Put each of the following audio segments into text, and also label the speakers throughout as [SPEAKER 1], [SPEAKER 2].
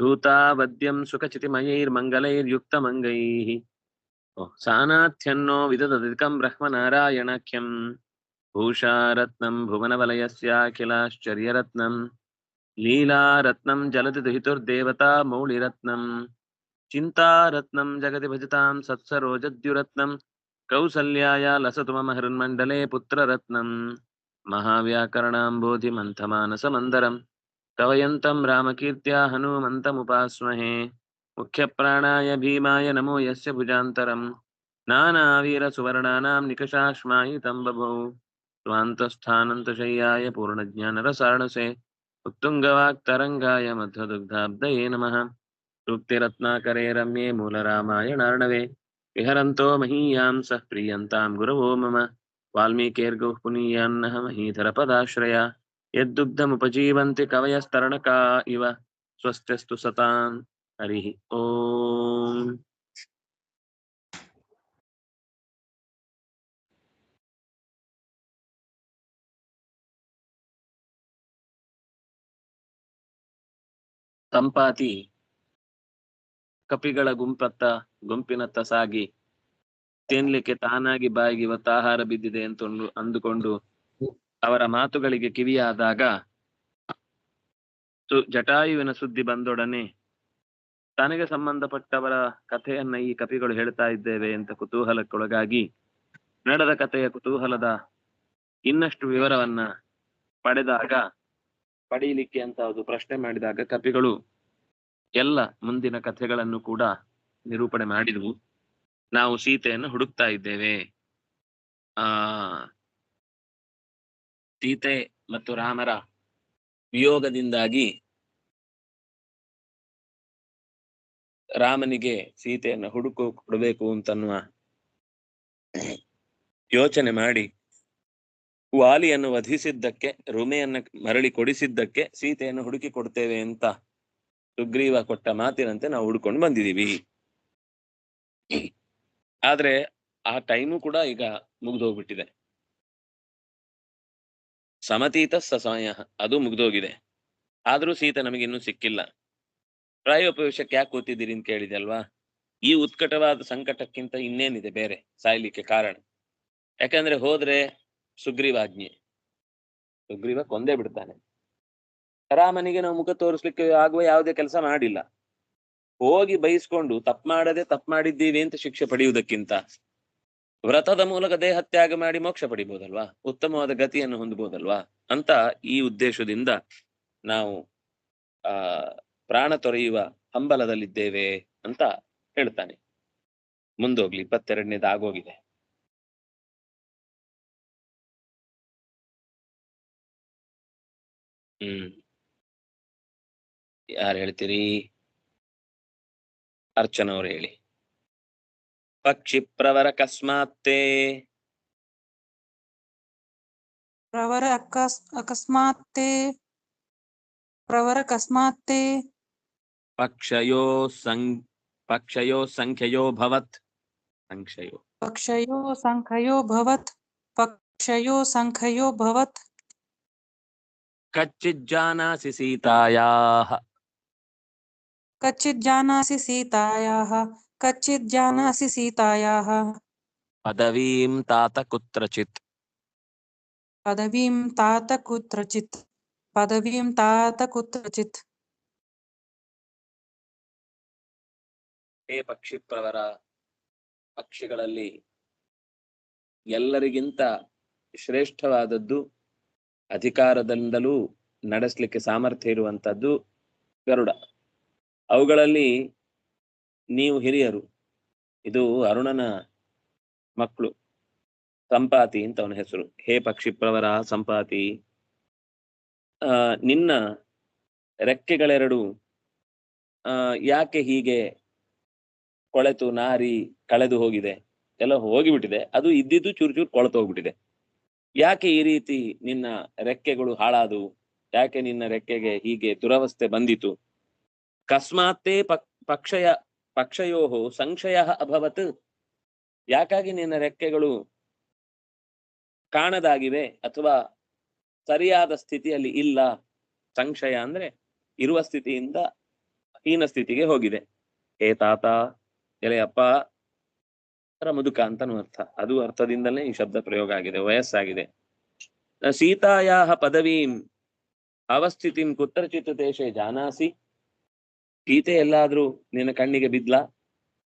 [SPEAKER 1] धूतावद्यं सुखचितिमयैर्मङ्गलैर्युक्तमङ्गैः। सानाथ्यन्नो विददधिकं ब्रह्मनारायणाख्यं। भूषारत्नं भुवनवलयस्याखिलाश्चर्यरत्नं। लीलारत्नं जलति दुहितुर्देवता मौलिरत्नं। चिन्तारत्नं जगति भजतां सत्सरोजद्युरत्नं। कौसल्याय लसतु मम हृन्मण्डले पुत्ररत्नं महाव्याकरणाम्बोधिमन्थमानसमन्दरम् कवयन्तं रामकीर्त्या हनूमन्तमुपास्महे। मुख्यप्राणाय भीमाय नमो यस्य भुजान्तरम्। नानावीरसुवर्णानां निकषाश्मायितं बभौ। स्वान्तस्थानन्तशय्याय पूर्णज्ञानरसारणसे। उत्तुङ्गवाक्तरङ्गाय मध्वदुग्धाब्दये नमः। सूक्तिरत्नाकरे रम्ये मूलरामायणार्णवे विहरन्तो महीयां सः प्रीयन्तां गुरवो मम। वाल्मीकेर्गुः पुनीयान्नः महीधरपदाश्रया। ಯದ್ದುಗ್ಧಮುಪಜೀವಂತಿ ಕವಯಸ್ತರಣಕಾ ಇವ ಸ್ವಸ್ತ್ಯಸ್ತು ಸತಾನ್ ಹರಿ ಓಂ ತಂಪಾತಿ ಕಪಿಗಳ ಗುಂಪತ್ತ ಗುಂಪಿನತ್ತ ಸಾಗಿ, ತಿನ್ಲಿಕ್ಕೆ ತಾನಾಗಿ ಬಾಯಿಗೆ ಇವತ್ತು ಆಹಾರ ಬಿದ್ದಿದೆ ಅಂತ ಅಂದುಕೊಂಡು ಅವರ ಮಾತುಗಳಿಗೆ ಕಿವಿಯಾದಾಗ, ಸು- ಜಟಾಯುವಿನ ಸುದ್ದಿ ಬಂದೊಡನೆ ತನಗೆ ಸಂಬಂಧಪಟ್ಟವರ ಕಥೆಯನ್ನ ಈ ಕಪಿಗಳು ಹೇಳ್ತಾ ಇದ್ದೇವೆ ಅಂತ ಕುತೂಹಲಕ್ಕೊಳಗಾಗಿ ನಡೆದ ಕಥೆಯ ಕುತೂಹಲದ ಇನ್ನಷ್ಟು ವಿವರವನ್ನ ಪಡೆದಾಗ, ಪಡೀಲಿಕ್ಕೆ ಅಂತ ಅದು ಪ್ರಶ್ನೆ ಮಾಡಿದಾಗ ಕಪಿಗಳು ಎಲ್ಲ ಮುಂದಿನ ಕಥೆಗಳನ್ನು ಕೂಡ ನಿರೂಪಣೆ ಮಾಡಿದವು. ನಾವು ಸೀತೆಯನ್ನು ಹುಡುಕ್ತಾ ಇದ್ದೇವೆ. ಆ ಸೀತೆ ಮತ್ತು ರಾಮರ ವಿಯೋಗದಿಂದಾಗಿ ರಾಮನಿಗೆ ಸೀತೆಯನ್ನು ಹುಡುಕು ಕೊಡಬೇಕು ಅಂತನ್ನುವ ಯೋಚನೆ ಮಾಡಿ ವಾಲಿಯನ್ನು ವಧಿಸಿದ್ದಕ್ಕೆ, ರುಮೆಯನ್ನ ಮರಳಿ ಕೊಡಿಸಿದ್ದಕ್ಕೆ ಸೀತೆಯನ್ನು ಹುಡುಕಿ ಕೊಡ್ತೇವೆ ಅಂತ ಸುಗ್ರೀವ ಕೊಟ್ಟ ಮಾತಿನಂತೆ ನಾವು ಹುಡ್ಕೊಂಡು ಬಂದಿದೀವಿ ಆದ್ರೆ ಆ ಟೈಮು ಕೂಡ ಈಗ ಮುಗ್ದೋಗ್ಬಿಟ್ಟಿದೆ ಸಮತೀತ ಸಮಯ ಅದು ಮುಗ್ದೋಗಿದೆ. ಆದ್ರೂ ಸೀತ ನಮಗೆ ಇನ್ನೂ ಸಿಕ್ಕಿಲ್ಲ. ಪ್ರಾಯೋಪವೇಶಕ್ಕೆ ಯಾಕೆ ಕೂತಿದ್ದೀರಿ ಅಂತ ಕೇಳಿದೆ ಅಲ್ವಾ? ಈ ಉತ್ಕಟವಾದ ಸಂಕಟಕ್ಕಿಂತ ಇನ್ನೇನಿದೆ ಬೇರೆ ಸಾಯ್ಲಿಕ್ಕೆ ಕಾರಣ? ಯಾಕಂದ್ರೆ ಹೋದ್ರೆ ಸುಗ್ರೀವಾಜ್ಞೆ. ಸುಗ್ರೀವ ಕೊಂದೇ ಬಿಡ್ತಾನೆ. ರಾಮನಿಗೆ ನಾವು ಮುಖ ತೋರಿಸ್ಲಿಕ್ಕೆ ಆಗುವ ಯಾವುದೇ ಕೆಲಸ ಮಾಡಿಲ್ಲ. ಹೋಗಿ ಬಯಸ್ಕೊಂಡು ತಪ್ಪು ಮಾಡದೆ ತಪ್ಪು ಮಾಡಿದ್ದೀವಿ ಅಂತ ಶಿಕ್ಷೆ ಪಡೆಯುವುದಕ್ಕಿಂತ ವ್ರತದ ಮೂಲಕ ದೇಹ ತ್ಯಾಗ ಮಾಡಿ ಮೋಕ್ಷ ಪಡಿಬೋದಲ್ವಾ? ಉತ್ತಮವಾದ ಗತಿಯನ್ನು ಹೊಂದಬಹುದಲ್ವಾ ಅಂತ ಈ ಉದ್ದೇಶದಿಂದ ನಾವು, ಆ, ಪ್ರಾಣ ತೊರೆಯುವ ಹಂಬಲದಲ್ಲಿದ್ದೇವೆ ಅಂತ ಹೇಳ್ತಾನೆ. ಮುಂದೋಗ್ಲಿ, ಇಪ್ಪತ್ತೆರಡನೇದು ಆಗೋಗಿದೆ. ಹ್ಮ್. ಯಾರು ಹೇಳ್ತೀರಿ? ಅರ್ಚನವ್ರು ಹೇಳಿ. ಪಕ್ಷಿ ಪ್ರವರ ಕಸ್ಮಾತ್ತೇ
[SPEAKER 2] ಪ್ರವರ ಅಕಸ್ ಅಕಸ್ಮಾತ್ ತೇ ಪ್ರವರ ಕಸ್ಮಾತ್ ತೇ
[SPEAKER 1] ಪಕ್ಷಯೋ ಸಂ ಪಕ್ಷಯೋ ಸಂಖ್ಯಯೋ ಭವತ್ ಸಂಕ್ಷಯೋ
[SPEAKER 2] ಪಕ್ಷಯೋ ಸಂಖ್ಯಯೋ ಭವತ್ ಪಕ್ಷಯೋ ಸಂಖ್ಯಯೋ ಭವತ್
[SPEAKER 1] ಕಚ್ಚಿಜ್ಜಾನಾಸಿ ಸೀತಾಯಾಹ
[SPEAKER 2] ಕಚ್ಚಿತ್ ಕಚ್ಚಿತ್ ಜಾನಾಸಿ ಸೀತಾಯ
[SPEAKER 1] ಪದವೀಂ ತಾತ ಕುತ್ರಚಿತ್
[SPEAKER 2] ಪದವೀಂ ತಾತ ಕುತ್ರಚಿತ್ ಪದವೀಂ ತಾತ ಕುತ್ರಚಿತ್
[SPEAKER 1] ಹೇ ಪಕ್ಷಿ ಪ್ರವರ ಪಕ್ಷಿಗಳಲ್ಲಿ ಎಲ್ಲರಿಗಿಂತ ಶ್ರೇಷ್ಠವಾದದ್ದು ಅಧಿಕಾರದಿಂದಲೂ ನಡೆಸಲಿಕ್ಕೆ ಸಾಮರ್ಥ್ಯ ಇರುವಂತದ್ದು ಗರುಡ. ಅವುಗಳಲ್ಲಿ ನೀವು ಹಿರಿಯರು, ಇದು ಅರುಣನ ಮಕ್ಕಳು. ಸಂಪಾತಿ ಅಂತ ಅವನ ಹೆಸರು. ಹೇ ಪಕ್ಷಿ ಪ್ರವರ ಸಂಪಾತಿ. ಆ, ನಿನ್ನ ರೆಕ್ಕೆಗಳೆರಡು, ಆ, ಯಾಕೆ ಹೀಗೆ ಕೊಳೆತು, ನಾರಿ, ಕಳೆದು ಹೋಗಿದೆ? ಎಲ್ಲ ಹೋಗಿಬಿಟ್ಟಿದೆ. ಅದು ಇದ್ದಿದ್ದು ಚೂರು ಚೂರು ಕೊಳೆತು ಹೋಗ್ಬಿಟ್ಟಿದೆ. ಯಾಕೆ ಈ ರೀತಿ ನಿನ್ನ ರೆಕ್ಕೆಗಳು ಹಾಳಾದವು? ಯಾಕೆ ನಿನ್ನ ರೆಕ್ಕೆಗೆ ಹೀಗೆ ದುರವಸ್ಥೆ ಬಂದಿತು ಕಸ್ಮಾತ್ತೇ ಪಕ್, ಪಕ್ಷಯ ಪಕ್ಷಯೋ ಸಂಶಯ ಅಭವತ್. ಯಾಕಾಗಿ ನಿನ್ನ ರೆಕ್ಕೆಗಳು ಕಾಣದಾಗಿವೆ ಅಥವಾ ಸರಿಯಾದ ಸ್ಥಿತಿಯಲ್ಲಿ ಇಲ್ಲ? ಸಂಶಯ ಅಂದ್ರೆ ಇರುವ ಸ್ಥಿತಿಯಿಂದ ಹೀನ ಸ್ಥಿತಿಗೆ ಹೋಗಿದೆ. ಹೇ ತಾತ ಎಲೆಯಪ್ಪ ಮುದುಕ ಅಂತನೂ ಅರ್ಥ. ಅದು ಅರ್ಥದಿಂದಲೇ ಈ ಶಬ್ದ ಪ್ರಯೋಗ ಆಗಿದೆ, ವಯಸ್ಸಾಗಿದೆ. ಸೀತಾಯಾಹ ಪದವೀಂ ಅವಸ್ಥಿತಿಂ ಕುತ್ರಚಿತ್ ದೇಶೆ ಜಾನಾಸಿ. ಸೀತೆ ಎಲ್ಲಾದ್ರೂ ನಿನ್ನ ಕಣ್ಣಿಗೆ ಬಿದ್ಲಾ?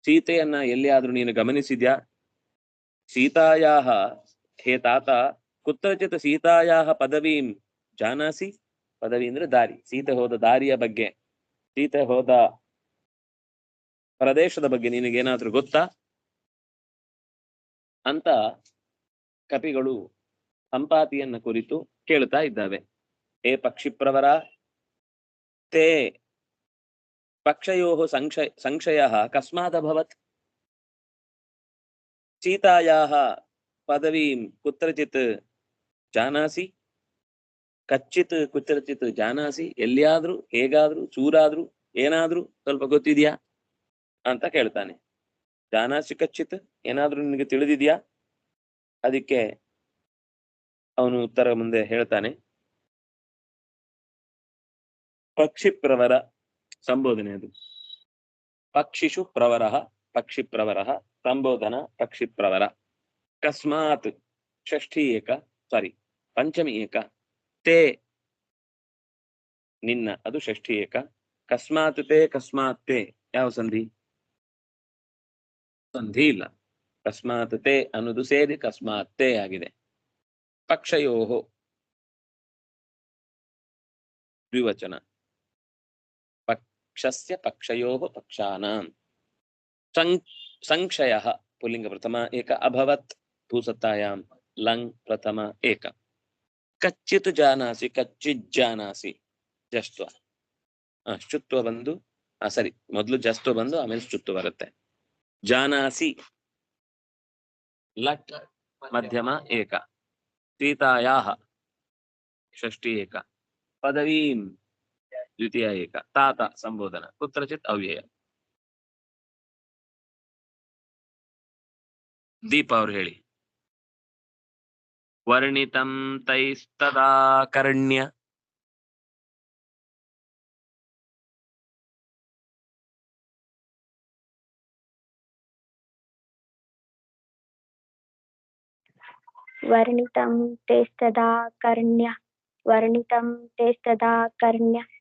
[SPEAKER 1] ಸೀತೆಯನ್ನ ಎಲ್ಲಿಯಾದ್ರೂ ನೀನು ಗಮನಿಸಿದ್ಯಾ? ಸೀತಾಯಾಹ, ಹೇ ತಾತ, ಕುತ್ರಚಿತ ಸೀತಾಯಾಹ ಪದವೀಂ ಜಾನಾಸಿ? ಪದವಿ ಅಂದ್ರೆ ದಾರಿ. ಸೀತೆ ಹೋದ ದಾರಿಯ ಬಗ್ಗೆ. ಸೀತೆ ಹೋದ ಪ್ರದೇಶದ ಬಗ್ಗೆ ನಿನಗೇನಾದ್ರೂ ಗೊತ್ತಾ? ಅಂತ ಕಪಿಗಳು ಸಂಪಾತಿಯನ್ನ ಕುರಿತು ಕೇಳ್ತಾ ಇದ್ದಾವೆ. ಹೇ ಪಕ್ಷಿಪ್ರವರ, ತೇ ಪಕ್ಷಯೋ ಸಂಶಯ ಸಂಶಯ ಕಸ್ಮಾದಭವತ್ ಸೀತಾಯಾಹ ಪದವೀಂ ಕುತ್ರಚಿತ್ ಜಾನಾಸಿ. ಕಚ್ಚಿತ್ ಕುತ್ರಚಿತ್ ಜಾನಾಸಿ. ಎಲ್ಲಿಯಾದ್ರೂ, ಹೇಗಾದ್ರೂ, ಚೂರಾದ್ರೂ, ಏನಾದ್ರೂ ಸ್ವಲ್ಪ ಗೊತ್ತಿದ್ಯಾ ಅಂತ ಕೇಳ್ತಾನೆ. ಜಾನಾಸಿ ಕಚ್ಚಿತ್, ಏನಾದ್ರೂ ನಿನಗೆ ತಿಳಿದಿದ್ಯಾ? ಅದಕ್ಕೆ ಅವನು ಉತ್ತರ ಮುಂದೆ ಹೇಳ್ತಾನೆ. ಪಕ್ಷಿ ಪ್ರವರ ಸಂಬೋಧನೆ ಅದು. ಪಕ್ಷಿಷು ಪ್ರವರ, ಪಕ್ಷಿ ಪ್ರವರ, ಸಂಬೋಧನ, ಪಕ್ಷಿ ಪ್ರವರ. ಕಸ್ಮಾತ್ ಷಷ್ಠಿ ಏಕ ಸಾರಿ ಪಂಚಮಿ ಏಕ, ತೇ ನಿನ್ನ, ಅದು ಷಷ್ಠಿ ಏಕ. ಕಸ್ಮಾತ್ ತೇ ಕಸ್ಮಾತ್ ತೇ, ಯಾವ ಸಂಧಿ? ಸಂಧಿ ಇಲ್ಲ. ಕಸ್ಮಾತ್ ತೇ ಅನ್ನೋದು ಸೇರಿ ಕಸ್ಮಾತ್ ತೇ ಆಗಿದೆ. ಪಕ್ಷಯೋಹೋ. ದ್ವಿವಚನ. ಪಕ್ಷಸ್ಯ ಪಕ್ಷಯೋಃ ಪಕ್ಷಾನಾಂ ಸಂ ಸಂಕ್ಷಯಃ ಪುಲ್ಲಿಂಗ ಪ್ರಥಮ ಏಕ ಅಭವತ್ ಭೂಸತ್ತಾಯಾಂ ಲಂಗ್ ಪ್ರಥಮ ಏಕ ಕಚ್ಚಿತ್ ಜಾನಾಸಿ ಕಚ್ಚಿತ್ ಜಾನಾಸಿ ಜಸ್ತ್ವ ಆ, ಶುತ್ವ ಬಂದು ಆ ಸರಿ ಮೊದಲು ಜಸ್ತ್ವ ಬಂದು ಆಮೇಲೆ ಶುತ್ವ ಬರುತ್ತೆ। ಜಾನಾಸಿ ಲಟ್ ಮಧ್ಯಮ ಏಕ ಸೀತಾಯಾಹ ಷಷ್ಠಿ ಏಕ ಪದವೀಂ द्वितीय एक. तात संबोधन. कुत्रचित अव्यय. दीप और हेळी. वर्णितं तैस्तदा कर्ण्य.
[SPEAKER 3] वर्णितं तेस्तदा कर्ण्य. वर्णितं तेस्तदा कर्ण्य.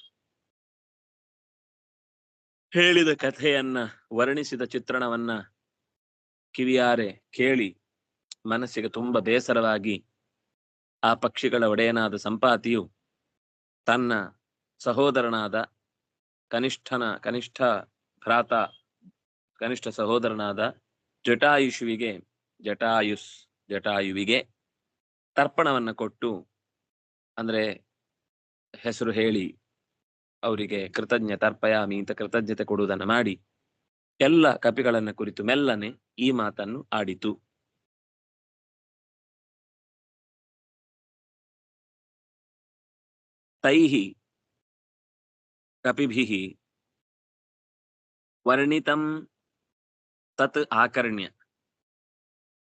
[SPEAKER 1] ಹೇಳಿದ ಕಥೆಯನ್ನ, ವರ್ಣಿಸಿದ ಚಿತ್ರಣವನ್ನ ಕಿವಿಯಾರೆ ಕೇಳಿ ಮನಸ್ಸಿಗೆ ತುಂಬಾ ಬೇಸರವಾಗಿ ಆ ಪಕ್ಷಿಗಳ ಒಡೆಯನಾದ ಸಂಪಾತಿಯು ತನ್ನ ಸಹೋದರನಾದ ಕನಿಷ್ಠನ, ಕನಿಷ್ಠ ಭ್ರಾತ, ಕನಿಷ್ಠ ಸಹೋದರನಾದ ಜಟಾಯುಷುವಿಗೆ, ಜಟಾಯುಸ್, ಜಟಾಯುವಿಗೆ ತರ್ಪಣವನ್ನ ಕೊಟ್ಟು, ಅಂದ್ರೆ ಹೆಸರು ಹೇಳಿ ಅವರಿಗೆ ಕೃತಜ್ಞ ತರ್ಪಯಾಮಿ ಅಂತ ಕೃತಜ್ಞತೆ ಕೊಡುವುದನ್ನು ಮಾಡಿ ಎಲ್ಲ ಕಪಿಗಳನ್ನ ಕುರಿತು ಮೆಲ್ಲನೆ ಈ ಮಾತನ್ನು ಆಡಿತು. ತೈಹಿ ಕಪಿಭಿಹಿ ವರ್ಣಿತಂ ತತ್ ಆಕರ್ಣ್ಯ.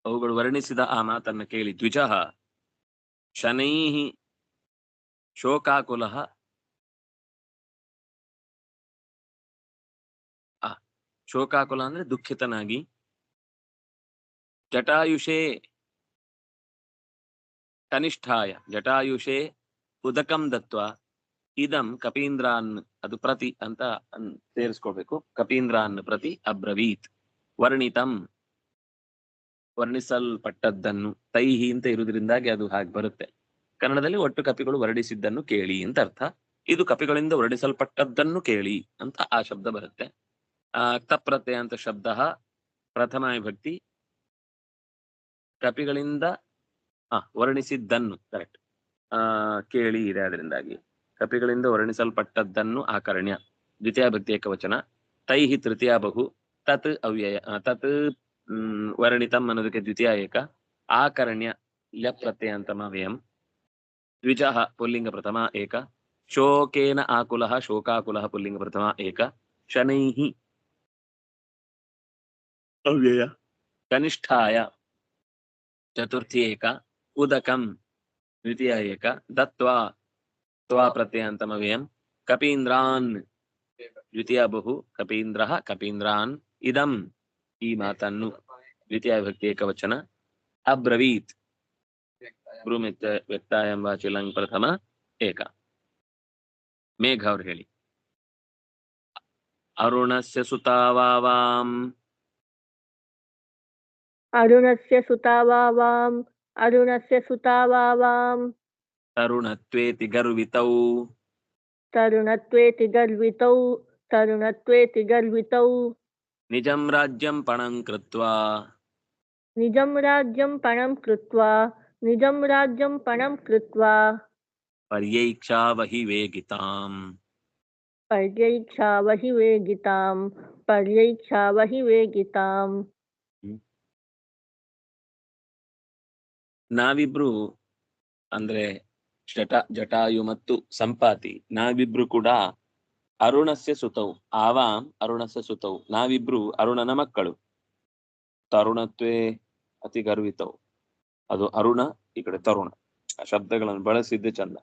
[SPEAKER 1] ಅವುಗಳು ವರ್ಣಿಸಿದ ಆ ಮಾತನ್ನು ಕೇಳಿ ದ್ವಿಜಃ ಶನೈಹಿ ಶೋಕಾಕುಲಃ ಶೋಕಾಕುಲ ಅಂದ್ರೆ ದುಃಖಿತನಾಗಿ. ಜಟಾಯುಷೇ ಕನಿಷ್ಠಾಯ, ಜಟಾಯುಷೇ ಉದಕಂ ದತ್ವ, ಇದಂ ಕಪೀಂದ್ರಾನ್ ಅದು ಪ್ರತಿ ಅಂತ ಸೇರಿಸ್ಕೋಬೇಕು ಕಪೀಂದ್ರಾನ್ ಪ್ರತಿ ಅಬ್ರವೀತ್. ವರ್ಣಿತಂ, ವರ್ಣಿಸಲ್ಪಟ್ಟದ್ದನ್ನು, ತೈಹಿ ಅಂತ ಇರುವುದರಿಂದಾಗಿ ಅದು ಹಾಗೆ ಬರುತ್ತೆ. ಕನ್ನಡದಲ್ಲಿ ಒಟ್ಟು ಕಪಿಗಳು ವರ್ಣಿಸಿದ್ದನ್ನು ಕೇಳಿ ಅಂತ ಅರ್ಥ. ಇದು ಕಪಿಗಳಿಂದ ವರ್ಣಿಸಲ್ಪಟ್ಟದ್ದನ್ನು ಕೇಳಿ ಅಂತ ಆ ಶಬ್ದ ಬರುತ್ತೆ. ಅಂತ ಶಬ್ದ ಪ್ರಥಮ ವಿಭಕ್ತಿ ಕಪಿಗಳಿಂದ, ಆ, ವರ್ಣಿಸಿದ್ದನ್ನು ಕರೆಕ್ಟ್ ಆ, ಕೇಳಿ ಇದೆ ಅದರಿಂದಾಗಿ ಕಪಿಗಳಿಂದ ವರ್ಣಿಸಲ್ಪಟ್ಟದ್ದನ್ನು ಆಕರಣ್ಯ, ದ್ವಿತೀಯ ಭಕ್ತಿ ಏಕವಚನ, ತೈಹಿ ತೃತೀಯ ಬಹು, ತತ್ ಅವ್ಯಯ ತತ್ ವರ್ಣಿತಂ ಅನ್ನೋದಕ್ಕೆ ದ್ವಿತೀಯ ಏಕ, ಆಕರಣ್ಯ ಪ್ರತ್ಯಯಂತಮ ವ್ಯಯಂ ದ್ವಿಜಃ ಪುಲ್ಲಿಂಗ ಪ್ರಥಮ ಏಕ, ಶೋಕೇನ ಆಕುಲಃ ಶೋಕಾಕುಲಃ ಪುಲ್ಲಿಂಗ ಪ್ರಥಮ ಏಕ ಶನೈಃ ಅವ್ಯಯ ಕನಿಷ್ಠಾಯ ಚತುರ್ಥಿ ಏಕ ಉದಕಂ ದ್ವಿತೀಯ ಏಕ ದತ್ವಾ ತ್ವಾ ಪ್ರತ್ಯಯಂತಮವ್ಯಯಂ ಕಪೀಂದ್ರಾನ್ ದ್ವಿತೀಯ ಬಹು ಕಪೀಂದ್ರಃ ಕಪೀಂದ್ರಾನ್ ಇದಂ ಈ ಮಾತನ್ನು ದ್ವಿತೀಯ ವಿಭಕ್ತಿ ಏಕವಚನ ಅಬ್ರವೀತ್ ಭ್ರೂಮಿತ್ ವ್ಯಕ್ತ ಎಂಬ ಚಿಲಂಗ್ ಪ್ರಥಮ ಏಕ ಮೇಘ ಅವ್ರು ಹೇಳಿ ಅರುಣಸ್ಯ ಸುತಾವಾವಾಂ
[SPEAKER 4] अरुणस्य सुतावावाम् अरुणस्य सुतावावाम्।
[SPEAKER 1] तरुणत्वेति गर्वितौ।
[SPEAKER 4] तरुणत्वेति गर्वितौ तरुणत्वेति गर्वितौ।
[SPEAKER 1] निजं राज्यं पणं कृत्वा।
[SPEAKER 4] निजं राज्यं पणं कृत्वा निजं राज्यं पणं कृत्वा।
[SPEAKER 1] पर्यैक्षा वहि
[SPEAKER 4] वेगिताम्। पर्यैक्षा वहि वेगिताम् पर्यैक्षा वहि वेगिताम्।
[SPEAKER 1] ನಾವಿಬ್ರು ಅಂದ್ರೆ ಜಟ, ಜಟಾಯು ಮತ್ತು ಸಂಪಾತಿ, ನಾವಿಬ್ರು ಕೂಡ ಅರುಣಸ್ಯ ಸುತವು, ಆವಾಂ ಅರುಣಸ್ಯ ಸುತವು, ನಾವಿಬ್ರು ಅರುಣನ ಮಕ್ಕಳು. ತರುಣತ್ವೇ ಅತಿ ಗರ್ವಿತವು. ಅದು ಅರುಣ, ಈ ಕಡೆ ತರುಣ. ಆ ಶಬ್ದಗಳನ್ನು ಬಳಸಿದ್ದೆ ಚಂದ.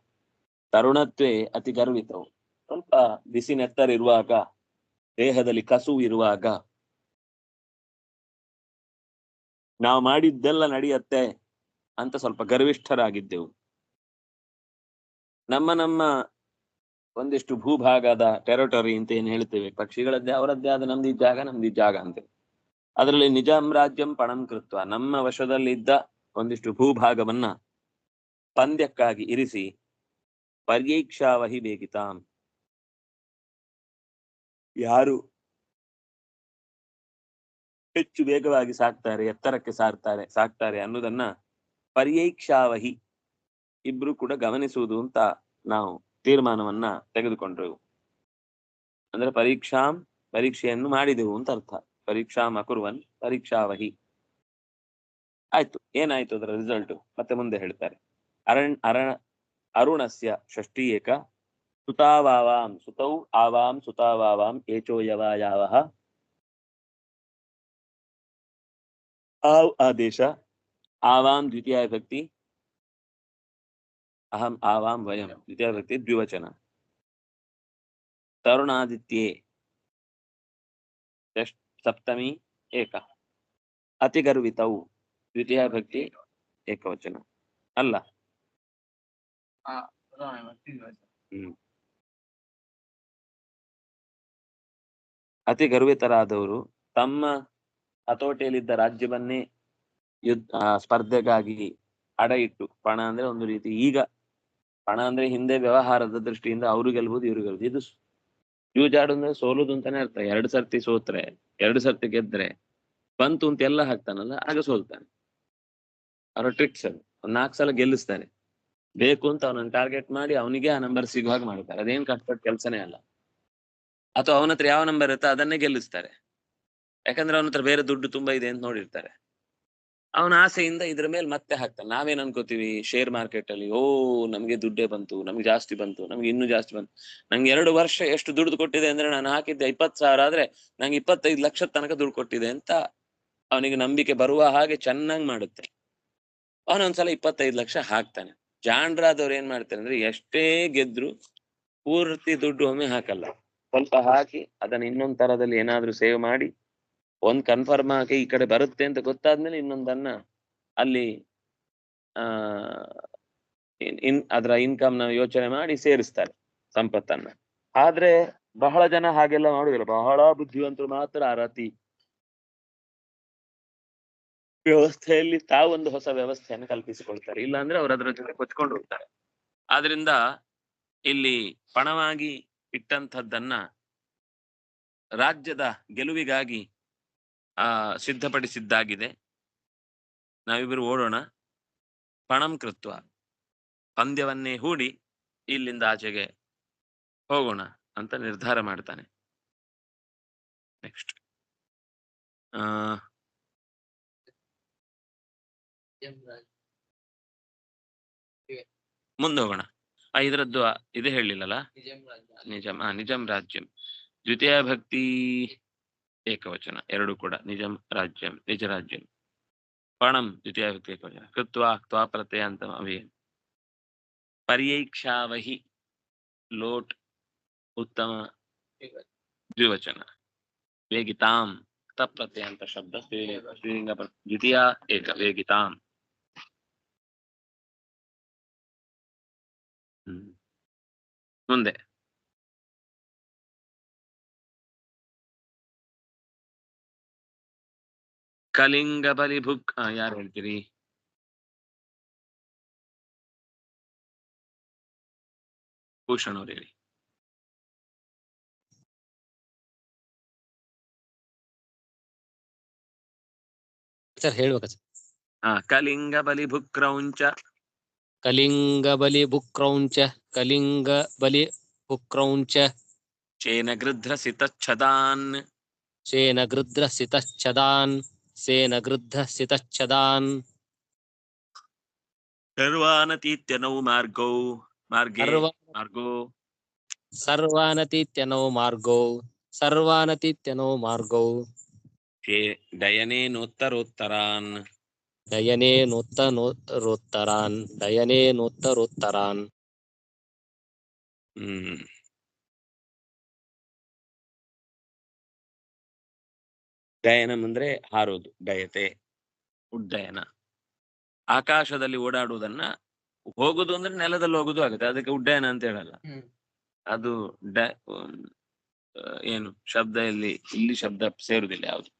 [SPEAKER 1] ತರುಣತ್ವೇ ಅತಿ ಗರ್ವಿತವು. ಸ್ವಲ್ಪ ಬಿಸಿ ನೆತ್ತರಿರುವಾಗ, ದೇಹದಲ್ಲಿ ಕಸು ಇರುವಾಗ, ನಾವು ಮಾಡಿದ್ದೆಲ್ಲ ನಡೆಯತ್ತೆ. ಅಂತ ಸ್ವಲ್ಪ ಗರ್ವಿಷ್ಠರಾಗಿದ್ದೆವು. ನಮ್ಮ ನಮ್ಮ ಒಂದಿಷ್ಟು ಭೂಭಾಗದ ಟೆರಿಟರಿ ಅಂತ ಏನು ಹೇಳ್ತೇವೆ? ಪಕ್ಷಿಗಳದ್ದೇ, ಅವರದ್ದೇ ಆದ ನಮ್ದು ಜಾಗ, ನಮ್ದು ಈ ಜಾಗ ಅಂತ. ಅದರಲ್ಲಿ ನಿಜಾಂ ರಾಜ್ಯಂ ಪಣಂ ಕೃತ್ವ. ನಮ್ಮ ವಶದಲ್ಲಿದ್ದ ಒಂದಿಷ್ಟು ಭೂಭಾಗವನ್ನ ಪಂದ್ಯಕ್ಕಾಗಿ ಇರಿಸಿ ಪರ್ಯೀಕ್ಷಾವಹಿ ಬೇಕಿತಾಂ. ಯಾರು ಹೆಚ್ಚು ವೇಗವಾಗಿ ಸಾಕ್ತಾರೆ, ಎತ್ತರಕ್ಕೆ ಸಾರ್ತಾರೆ, ಸಾಕ್ತಾರೆ ಅನ್ನೋದನ್ನ ಪರ್ಯೈಕ್ಷಾವಹಿ. ಇಬ್ರು ಕೂಡ ಗಮನಿಸುವುದು ಅಂತ ನಾವು ತೀರ್ಮಾನವನ್ನ ತೆಗೆದುಕೊಂಡೆವು ಅಂದ್ರೆ ಪರೀಕ್ಷಾಂ ಪರೀಕ್ಷೆಯನ್ನು ಮಾಡಿದೆವು ಅಂತ ಅರ್ಥ. ಪರೀಕ್ಷಾಂ ಅಕುರ್ವನ್ ಪರೀಕ್ಷಾವಹಿ. ಆಯ್ತು, ಏನಾಯ್ತು ಅದರ ರಿಸಲ್ಟ್ ಮತ್ತೆ ಮುಂದೆ ಹೇಳ್ತಾರೆ. ಅರಣ್ ಅರಣ, ಅರುಣಸ್ಯ ಷಷ್ಠಿ ಏಕ. ಸುತಾವಾವಾಂ, ಸುತೌ ಆವಾಂ, ಸುತಾವಾವಾಂ ಏಚೋ ಯವ ಯಾವ ಆದೇಶ. ಆವಾಂ ದ್ವಿತೀಯ ವಿಭಕ್ತಿ ಅಹಂ ಆವಾಂ ವಯಂ ದ್ವಿತೀಯ ವಿಭಕ್ತಿ ದ್ವಿವಚನ ತರುಣಾದಿತ್ಯೆ ಷಷ್ಠ ಸಪ್ತಮಿ ಏಕ ಅತಿಗರ್ವಿತೌ ದ್ವಿತೀಯ ಭಕ್ತಿ ಏಕವಚನ ಅಲ್ಲ ಅತಿ ಗರ್ವಿತರಾದವರು ತಮ್ಮ ಹತೋಟಿಯಲ್ಲಿದ್ದ ರಾಜ್ಯವನ್ನೇ ಯುದ್ಧ ಸ್ಪರ್ಧೆಗಾಗಿ ಅಡ ಇಟ್ಟು ಪಣ ಅಂದ್ರೆ ಒಂದು ರೀತಿ ಈಗ ಪಣ ಅಂದ್ರೆ ಹಿಂದೆ ವ್ಯವಹಾರದ ದೃಷ್ಟಿಯಿಂದ ಅವರು ಗೆಲ್ಬಹುದು ಇವರು ಗೆಲ್ಬಹುದು ಇದು ಜೂಜಾಡು ಅಂದ್ರೆ ಸೋಲುದು ಅಂತಾನೆ ಅರ್ಥ. ಎರಡು ಸರ್ತಿ ಸೋತ್ರೆ, ಎರಡು ಸರ್ತಿ ಗೆದ್ರೆ ಬಂತು ಅಂತ ಎಲ್ಲ ಹಾಕ್ತಾನಲ್ಲ, ಆಗ ಸೋಲ್ತಾನೆ. ಅವರ ಟ್ರಿಕ್ಸ್ ಅದು. ನಾಲ್ಕು ಸಲ ಗೆಲ್ಲಿಸ್ತಾನೆ. ಬೇಕು ಅಂತ ಅವನನ್ನು ಟಾರ್ಗೆಟ್ ಮಾಡಿ ಅವನಿಗೆ ಆ ನಂಬರ್ ಸಿಗುವಾಗ ಮಾಡ್ತಾರೆ ಅದೇನ್ ಕಷ್ಟಪಟ್ಟ ಕೆಲಸನೇ ಅಲ್ಲ. ಅಥವಾ ಅವನ ಹತ್ರ ಯಾವ ನಂಬರ್ ಇರುತ್ತೋ ಅದನ್ನೇ ಗೆಲ್ಲಿಸ್ತಾರೆ. ಯಾಕಂದ್ರೆ ಅವನ ಹತ್ರ ಬೇರೆ ದುಡ್ಡು ತುಂಬಾ ಇದೆ ಅಂತ ನೋಡಿರ್ತಾರೆ. ಅವನ ಆಸೆಯಿಂದ ಇದ್ರ ಮೇಲೆ ಮತ್ತೆ ಹಾಕ್ತಾನೆ. ನಾವೇನ್ ಅನ್ಕೋತೀವಿ? ಶೇರ್ ಮಾರ್ಕೆಟ್ ಅಲ್ಲಿ, ಓ, ನಮ್ಗೆ ದುಡ್ಡೇ ಬಂತು, ನಮ್ಗೆ ಜಾಸ್ತಿ ಬಂತು, ನಮ್ಗೆ ಇನ್ನೂ ಜಾಸ್ತಿ ಬಂತು. ನಂಗೆ ಎರಡು ವರ್ಷ ಎಷ್ಟು ದುಡ್ಡು ಕೊಟ್ಟಿದೆ ಅಂದ್ರೆ ನಾನು ಹಾಕಿದ್ದೆ ಇಪ್ಪತ್ತು ಸಾವಿರ ಆದ್ರೆ ನಂಗೆ ಇಪ್ಪತ್ತೈದು ಲಕ್ಷ ತನಕ ದುಡ್ಡು ಕೊಟ್ಟಿದೆ ಅಂತ ಅವನಿಗೆ ನಂಬಿಕೆ ಬರುವ ಹಾಗೆ ಚೆನ್ನಾಗಿ ಮಾಡುತ್ತೆ. ಅವನೊಂದ್ಸಲ ಇಪ್ಪತ್ತೈದು ಲಕ್ಷ ಹಾಕ್ತಾನೆ. ಜಾಂಡ್ರಾದವ್ರು ಏನ್ ಮಾಡ್ತಾರೆ ಅಂದ್ರೆ ಎಷ್ಟೇ ಗೆದ್ರು ಪೂರ್ತಿ ದುಡ್ಡು ಒಮ್ಮೆ ಹಾಕಲ್ಲ. ಸ್ವಲ್ಪ ಹಾಕಿ ಅದನ್ನ ಇನ್ನೊಂದ್ ತರದಲ್ಲಿ ಏನಾದ್ರೂ ಸೇವ್ ಮಾಡಿ ಒಂದ್ ಕನ್ಫರ್ಮ್ ಆಗಿ ಈ ಕಡೆ ಬರುತ್ತೆ ಅಂತ ಗೊತ್ತಾದ್ಮೇಲೆ ಇನ್ನೊಂದನ್ನ ಅಲ್ಲಿ, ಆ, ಇನ್- ಅದ್ರ ಇನ್ಕಮ್ನ ಯೋಚನೆ ಮಾಡಿ ಸೇರಿಸ್ತಾರೆ ಸಂಪತ್ತನ್ನ. ಆದ್ರೆ ಬಹಳ ಜನ ಹಾಗೆಲ್ಲ ಮಾಡುದಿಲ್ಲ. ಬಹಳ ಬುದ್ಧಿವಂತರು ಮಾತ್ರ ಆ ರೀತಿ ವ್ಯವಸ್ಥೆಯಲ್ಲಿ ತಾವೊಂದು ಹೊಸ ವ್ಯವಸ್ಥೆಯನ್ನು ಕಲ್ಪಿಸಿಕೊಳ್ತಾರೆ. ಇಲ್ಲ ಅಂದ್ರೆ ಅವ್ರ ಅದರ ಜೊತೆ ಕೊಚ್ಕೊಂಡು ಹೋಗ್ತಾರೆ. ಆದ್ರಿಂದ ಇಲ್ಲಿ ಪಣವಾಗಿ ಇಟ್ಟಂತದ್ದನ್ನ ರಾಜ್ಯದ ಗೆಲುವಿಗಾಗಿ ಆ, ಸಿದ್ಧಪಡಿಸಿದ್ದಾಗಿದೆ. ನಾವಿಬ್ಬರು ಓಡೋಣ. ಪಣಂ ಕೃತ್ವ. ಪಂದ್ಯವನ್ನೇ ಹೂಡಿ ಇಲ್ಲಿಂದ ಆಚೆಗೆ ಹೋಗೋಣ ಅಂತ ನಿರ್ಧಾರ ಮಾಡ್ತಾನೆ. ನೆಕ್ಸ್ಟ್. ಮುಂದೆ ಹೋಗೋಣ. ಆ, ಇದ್ರದ್ದು ಇದು ಹೇಳಿಲ್ಲಲ್ಲ? ನಿಜಂ ನಿಜಂ ರಾಜ್ಯಂ. ದ್ವಿತೀಯ ಭಕ್ತಿ ಏಕವಚನ, ಎರಡು ಕೂಡ, ನಿಜಂ, ರಾಜ್ಯಂ, ನಿಜ ರಾಜ್ಯಂ. ಪಣಂ ದ್ವಿತೀಯ ಭಕ್ತಿ ಏಕವಚನ. ಕೃತ್ವ ತ್ವಾ ಪ್ರತ್ಯಯ ಅಂತ ಅವೇ ಪರ್ಯೈಕ್ಷಾವಹಿ ಲೋಟ್, ಉತ್ತಮ, ದ್ವಿವಚನ. ವೇಗಿತಾಂ ತಪ್ರತ್ಯಯ ಅಂತ ಶಬ್ದ ಸ್ತ್ರೀಲಿಂಗ ಸ್ತ್ರೀಲಿಂಗ ಪ್ರ- ದ್ವಿತೀಯ ಏಕ, ವೇಗಿತಾಂ. ಹ್ಮ್. ಮುಂದೆ. ಕಲಿಂಗ ಬಲಿ ಭುಕ್ ಆ, ಯಾರು ಹೇಳ್ತೀರಿ? ಭೂಷಣ್ ಅವ್ರು ಹೇಳಿ.
[SPEAKER 5] ಸರ್ ಹೇಳ್ಬೇಕ ಸರ್?
[SPEAKER 1] ಹಾ ಕಲಿಂಗ ಬಲಿ ಭುಕ್ ಕ್ರೌಂಚ
[SPEAKER 5] ಕಲಿಂಗ ಬಲಿ ಬುಕ್ರೌಂಚ ಕಲಿಂಗ ಬಲಿ ಬುಕ್ರೌಂಚ
[SPEAKER 1] ಚೇನ ಗೃಧ್ರ ಸಿತಚ್ಛದಾನ್.
[SPEAKER 5] ಸೇನ सेन
[SPEAKER 1] गृद्धः
[SPEAKER 5] सितच्छदान्। सर्वानतीत्यनौ मार्गौ। मार्गे
[SPEAKER 1] मार्गो। सर्वानतीत्यनौ
[SPEAKER 5] मार्गौ। सर्वानतीत्यनौ
[SPEAKER 1] मार्गौ। ಡಯನಂ ಅಂದ್ರೆ ಹಾರೋದು ಡಯತೆ ಉಡ್ಡಯನ. ಆಕಾಶದಲ್ಲಿ ಓಡಾಡುವುದನ್ನ ಹೋಗುದು ಅಂದ್ರೆ ನೆಲದಲ್ಲಿ ಹೋಗುದು ಆಗುತ್ತೆ ಅದಕ್ಕೆ ಉಡ್ಡಯನ ಅಂತ ಹೇಳಲ್ಲ. ಅದು ಡ ಏನು ಶಬ್ದ ಇಲ್ಲಿ ಇಲ್ಲಿ ಶಬ್ದ ಸೇರುದಿಲ್ಲ ಯಾವುದು.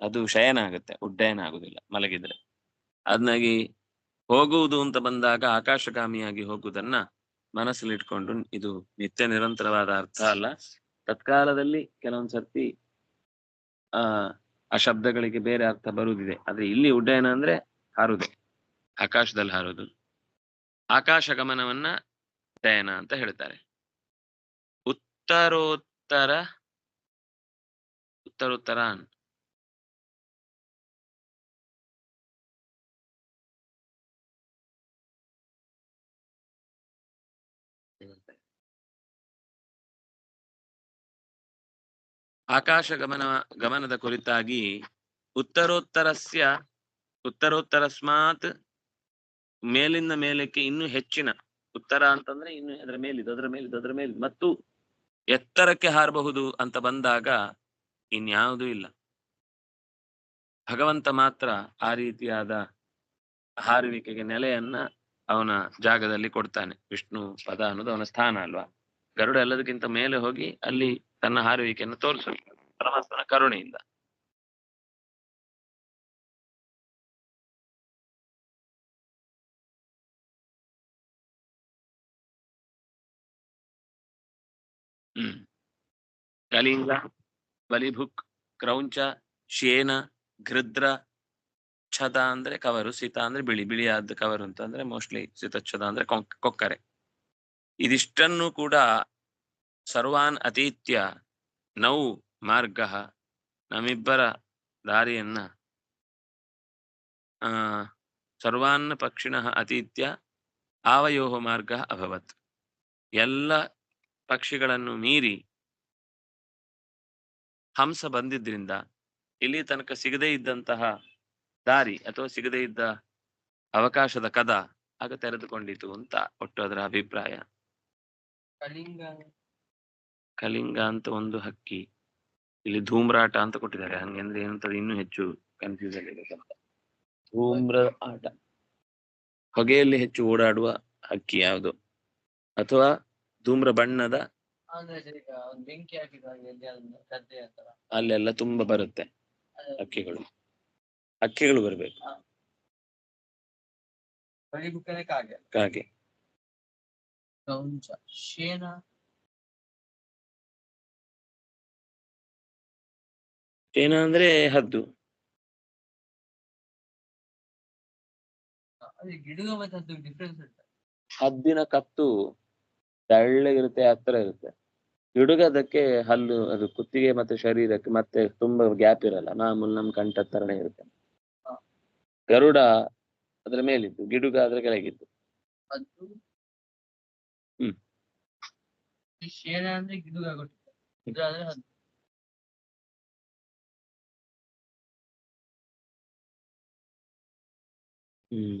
[SPEAKER 1] ಅದು ಶಯನ ಆಗುತ್ತೆ ಉಡ್ಡಯನ ಆಗುದಿಲ್ಲ ಮಲಗಿದ್ರೆ. ಅದನ್ನಾಗಿ ಹೋಗುವುದು ಅಂತ ಬಂದಾಗ ಆಕಾಶಗಾಮಿಯಾಗಿ ಹೋಗುವುದನ್ನ ಮನಸ್ಸಲ್ಲಿ ಇಟ್ಕೊಂಡು ಇದು ನಿತ್ಯ ನಿರಂತರವಾದ ಅರ್ಥ ಅಲ್ಲ. ತತ್ಕಾಲದಲ್ಲಿ ಕೆಲವೊಂದ್ ಸರ್ತಿ ಆ ಶಬ್ದಗಳಿಗೆ ಬೇರೆ ಅರ್ಥ ಬರುವುದಿದೆ ಆದ್ರೆ ಇಲ್ಲಿ ಉಡ್ಡಯನ ಅಂದ್ರೆ ಹಾರುದು. ಆಕಾಶದಲ್ಲಿ ಹಾರುದು. ಆಕಾಶ ಗಮನವನ್ನ ಉಡ್ಡಯನ ಅಂತ ಹೇಳ್ತಾರೆ. ಉತ್ತರೋತ್ತರ ಉತ್ತರೋತ್ತರಾನ್ ಆಕಾಶ ಗಮನ, ಗಮನದ ಕುರಿತಾಗಿ ಉತ್ತರೋತ್ತರಸ್ಯ, ಉತ್ತರೋತ್ತರಸ್ಮಾತ್ ಮೇಲಿಂದ ಮೇಲಕ್ಕೆ ಇನ್ನೂ ಹೆಚ್ಚಿನ, ಉತ್ತರ ಅಂತಂದ್ರೆ ಇನ್ನು ಅದರ ಮೇಲಿದು ಅದರ ಮೇಲಿದು ಅದರ ಮೇಲೆ ಮತ್ತು ಎತ್ತರಕ್ಕೆ ಹಾರಬಹುದು ಅಂತ ಬಂದಾಗ ಇನ್ಯಾವುದೂ ಇಲ್ಲ. ಭಗವಂತ ಮಾತ್ರ ಆ ರೀತಿಯಾದ ಹಾರುವಿಕೆಗೆ ನೆಲೆಯನ್ನ ಅವನ ಜಾಗದಲ್ಲಿ ಕೊಡ್ತಾನೆ. ವಿಷ್ಣು ಪದ ಅನ್ನೋದು ಅವನ ಸ್ಥಾನ ಅಲ್ವಾ? ಗರುಡ ಎಲ್ಲದಕ್ಕಿಂತ ಮೇಲೆ ಹೋಗಿ ಅಲ್ಲಿ ತನ್ನ ಹಾರುವಿಕೆಯನ್ನು ತೋರಿಸಬೇಕು ಪರಮಾತ್ಮನ ಕರುಣೆಯಿಂದ. ಹ್ಮ್. ಕಲಿಂಗ, ಬಲಿಭುಕ್, ಕ್ರೌಂಚ, ಶೇನ, ಘೃದ್ರ, ಛದ ಅಂದ್ರೆ ಕವರು, ಸಿತ ಅಂದ್ರೆ ಬಿಳಿ ಬಿಳಿಯಾದ ಕವರು ಅಂತ ಅಂದ್ರೆ ಮೋಸ್ಟ್ಲಿ ಛದ ಅಂದ್ರೆ ಕೊಂಕ್- ಕೊಕ್ಕರೆ. ಇದಿಷ್ಟನ್ನು ಕೂಡ ಸರ್ವಾನ್ ಅತೀತ್ಯ ನೌ ಮಾರ್ಗ ನಮ್ಮಿಬ್ಬರ ದಾರಿಯನ್ನ ಸರ್ವಾನ್ ಪಕ್ಷಿಣ ಅತೀತ್ಯ ಆವಯೋ ಮಾರ್ಗ ಅಭವತ್. ಎಲ್ಲ ಪಕ್ಷಿಗಳನ್ನು ಮೀರಿ ಹಂಸ ಬಂದಿದ್ರಿಂದ ಇಲ್ಲಿ ತನಕ ಸಿಗದೇ ಇದ್ದಂತಹ ದಾರಿ ಅಥವಾ ಸಿಗದೇ ಇದ್ದ ಅವಕಾಶದ ಕದ ಆಗ ತೆರೆದುಕೊಂಡಿತು ಅಂತ ಒಟ್ಟು ಅದರ ಅಭಿಪ್ರಾಯ.
[SPEAKER 5] ಕಲಿಂಗ
[SPEAKER 1] ಅಂತ ಒಂದು ಹಕ್ಕಿ. ಇಲ್ಲಿ ಧೂಮ್ರಾಟ ಅಂತ ಕೊಟ್ಟಿದ್ದಾರೆ. ಹಂಗಂದ್ರೆ ಏನಂತ ಇನ್ನೂ ಹೆಚ್ಚು ಕನ್ಫ್ಯೂಸ್ ಇದೆ ಸ್ವಲ್ಪ. ಧೂಮ್ರ ಆಟ. ಹೊಗೆಯಲ್ಲಿ ಹೆಚ್ಚು ಓಡಾಡುವ ಹಕ್ಕಿ ಯಾವುದು? ಅಥವಾ ಧೂಮ್ರ ಬಣ್ಣದ?
[SPEAKER 5] ಅಂದ್ರೆ
[SPEAKER 1] ಅಲ್ಲೆಲ್ಲ ತುಂಬಾ ಬರುತ್ತೆ ಹಕ್ಕಿಗಳು. ಹಕ್ಕಿಗಳು ಬರ್ಬೇಕು.
[SPEAKER 5] ಕಾಗೆ.
[SPEAKER 1] ಕಾಗೆ. ಏನ ಅಂದ್ರೆ ಹದ್ದು. ಹದ್ದಿನ ಕತ್ತು ತೆಳ್ಳಗಿರುತ್ತೆ ಹತ್ರ ಇರುತ್ತೆ. ಗಿಡುಗದಕ್ಕೆ ಹಲ್ಲು ಅದು ಕುತ್ತಿಗೆ ಮತ್ತೆ ಶರೀರಕ್ಕೆ ಮತ್ತೆ ತುಂಬಾ ಗ್ಯಾಪ್ ಇರಲ್ಲ. ಮಾಮೂಲು ನಮ್ ಕಂಠ ತರನೇ ಇರುತ್ತೆ ಗರುಡ ಅದ್ರ ಮೇಲಿದ್ದು ಗಿಡುಗ ಅದ್ರ ಕೆಳಗಿದ್ದು. ಹ್ಮ್.
[SPEAKER 5] ಹ್ಮ್.
[SPEAKER 1] ಹ್ಮ್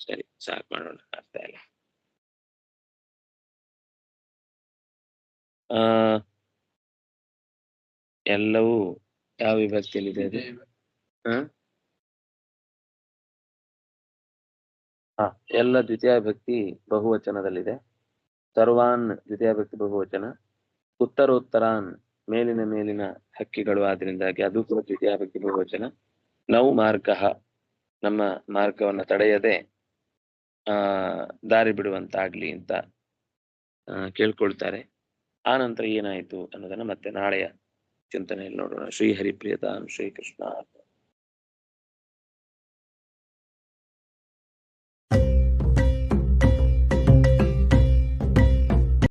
[SPEAKER 1] ಸರಿ ಸಾಕು ಮಾಡೋಣ ಅರ್ಥ ಇಲ್ಲ ಆ ಎಲ್ಲವೂ ಯಾವ ವಿಭಕ್ತಿಯಲ್ಲಿದೆ ಅದು? ಹ? ಎಲ್ಲ ದ್ವಿತೀಯ ವಿಭಕ್ತಿ ಬಹುವಚನದಲ್ಲಿದೆ. ಸರ್ವಾನ್ ದ್ವಿತೀಯ ವಿಭಕ್ತಿ ಬಹುವಚನ. ಉತ್ತರೋತ್ತರಾನ್ ಮೇಲಿನ ಮೇಲಿನ ಹಕ್ಕಿಗಳು ಆದ್ರಿಂದಾಗಿ ಅದು ಕೂಡ ದ್ವಿತೀಯ ವಿಭಕ್ತಿ ಬಹುವಚನ. ನೌ ಮಾರ್ಗ ನಮ್ಮ ಮಾರ್ಗವನ್ನ ತಡೆಯದೆ ಆ ದಾರಿ ಬಿಡುವಂತಾಗ್ಲಿ ಅಂತ ಕೇಳ್ಕೊಳ್ತಾರೆ. ಆ ನಂತರ ಏನಾಯ್ತು ಅನ್ನೋದನ್ನ ಮತ್ತೆ ನಾಳೆಯ चिंतन श्री हरिप्रियताम श्री कृष्णा